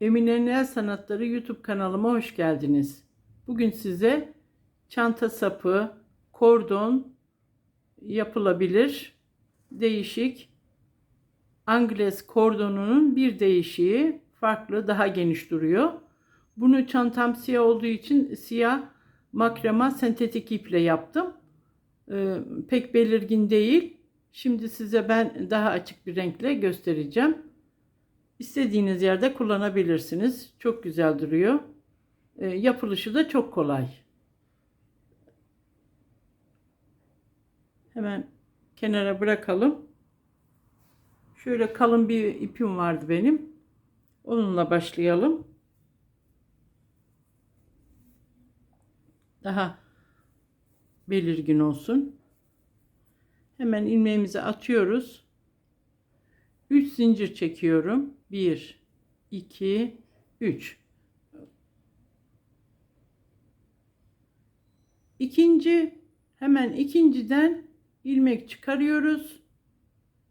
Emine'nin El Sanatları YouTube kanalıma hoş geldiniz. Bugün size çanta sapı, kordon yapılabilir değişik Angles kordonunun bir değişiği farklı daha geniş duruyor. Bunu çantam siyah olduğu için siyah makrema sentetik iple yaptım. Ee, pek belirgin değil. Şimdi size ben daha açık bir renkle göstereceğim. İstediğiniz yerde kullanabilirsiniz. Çok güzel duruyor. Ee, yapılışı da çok kolay. Hemen kenara bırakalım. Şöyle kalın bir ipim vardı benim. Onunla başlayalım. Daha belirgin olsun. Hemen ilmeğimizi atıyoruz. 3 zincir çekiyorum. 1 2 3 İkinci hemen ikinciden ilmek çıkarıyoruz.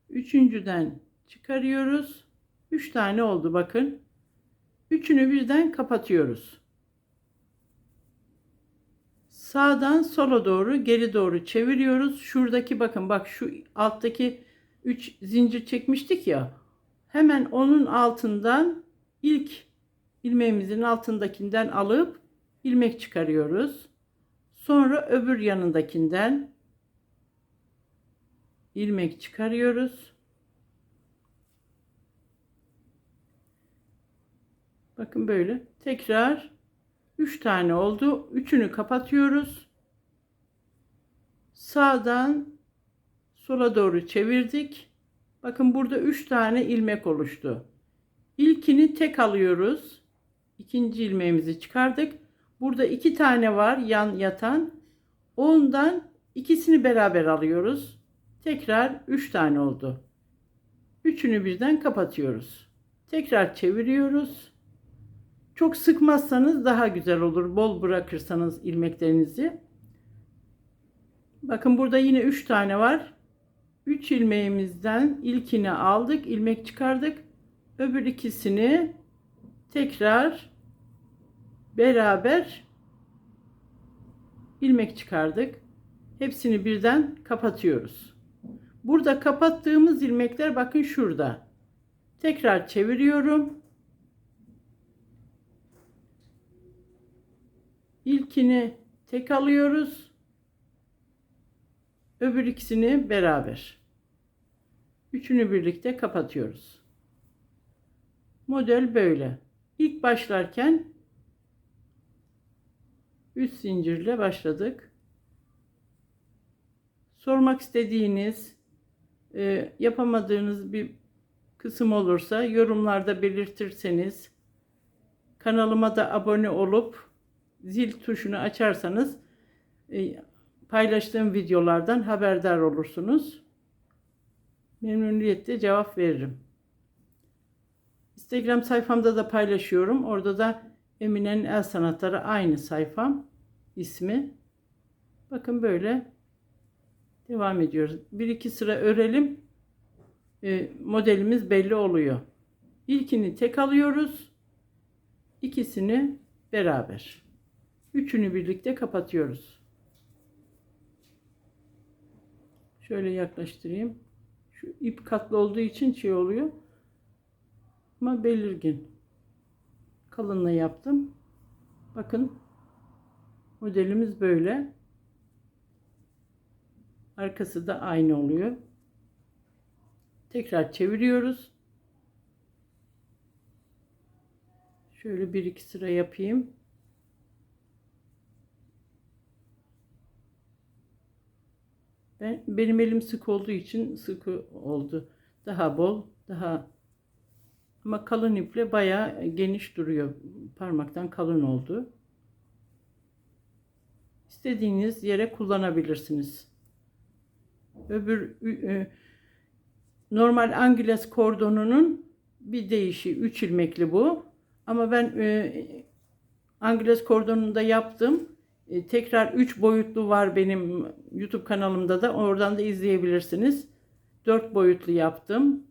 Üçüncüden çıkarıyoruz. Üç tane oldu bakın. Üçünü birden kapatıyoruz. Sağdan sola doğru geri doğru çeviriyoruz. Şuradaki bakın bak şu alttaki 3 zincir çekmiştik ya. Hemen onun altından ilk ilmeğimizin altındakinden alıp ilmek çıkarıyoruz. Sonra öbür yanındakinden ilmek çıkarıyoruz. Bakın böyle. Tekrar 3 tane oldu. Üçünü kapatıyoruz. Sağdan sola doğru çevirdik. Bakın burada 3 tane ilmek oluştu. İlkini tek alıyoruz. İkinci ilmeğimizi çıkardık. Burada iki tane var yan yatan. Ondan ikisini beraber alıyoruz. Tekrar 3 tane oldu. Üçünü birden kapatıyoruz. Tekrar çeviriyoruz. Çok sıkmazsanız daha güzel olur. Bol bırakırsanız ilmeklerinizi. Bakın burada yine 3 tane var. 3 ilmeğimizden ilkini aldık, ilmek çıkardık. Öbür ikisini tekrar beraber ilmek çıkardık. Hepsini birden kapatıyoruz. Burada kapattığımız ilmekler bakın şurada. Tekrar çeviriyorum. İlkini tek alıyoruz. Öbür ikisini beraber. Üçünü birlikte kapatıyoruz. Model böyle. İlk başlarken 3 zincirle başladık. Sormak istediğiniz, e, yapamadığınız bir kısım olursa yorumlarda belirtirseniz, kanalıma da abone olup zil tuşunu açarsanız e, paylaştığım videolardan haberdar olursunuz. Memnuniyetle cevap veririm. Instagram sayfamda da paylaşıyorum. Orada da Emine'nin El Sanatları aynı sayfam ismi. Bakın böyle devam ediyoruz. Bir iki sıra örelim. E, modelimiz belli oluyor. İlkini tek alıyoruz. İkisini beraber. Üçünü birlikte kapatıyoruz. Şöyle yaklaştırayım. Şu ip katlı olduğu için şey oluyor. Ama belirgin. Kalınla yaptım. Bakın modelimiz böyle. Arkası da aynı oluyor. Tekrar çeviriyoruz. Şöyle bir iki sıra yapayım. Ben, benim elim sık olduğu için sıkı oldu. Daha bol, daha ama kalın iple bayağı geniş duruyor. Parmaktan kalın oldu. İstediğiniz yere kullanabilirsiniz. Öbür normal Angeles kordonunun bir değişi 3 ilmekli bu. Ama ben e, Angeles kordonunda yaptım. E, tekrar 3 boyutlu var benim YouTube kanalımda da. Oradan da izleyebilirsiniz. 4 boyutlu yaptım.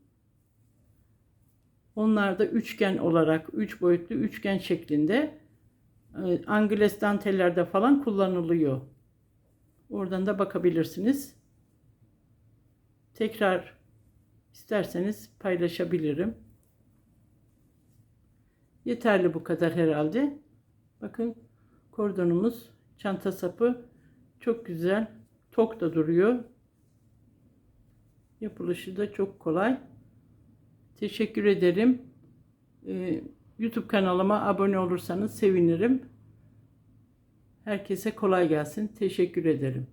Onlar da üçgen olarak, üç boyutlu üçgen şeklinde e, Angles dantellerde falan kullanılıyor. Oradan da bakabilirsiniz. Tekrar isterseniz paylaşabilirim. Yeterli bu kadar herhalde. Bakın kordonumuz, çanta sapı çok güzel. Tok da duruyor. Yapılışı da çok kolay. Teşekkür ederim. Ee, YouTube kanalıma abone olursanız sevinirim. Herkese kolay gelsin. Teşekkür ederim.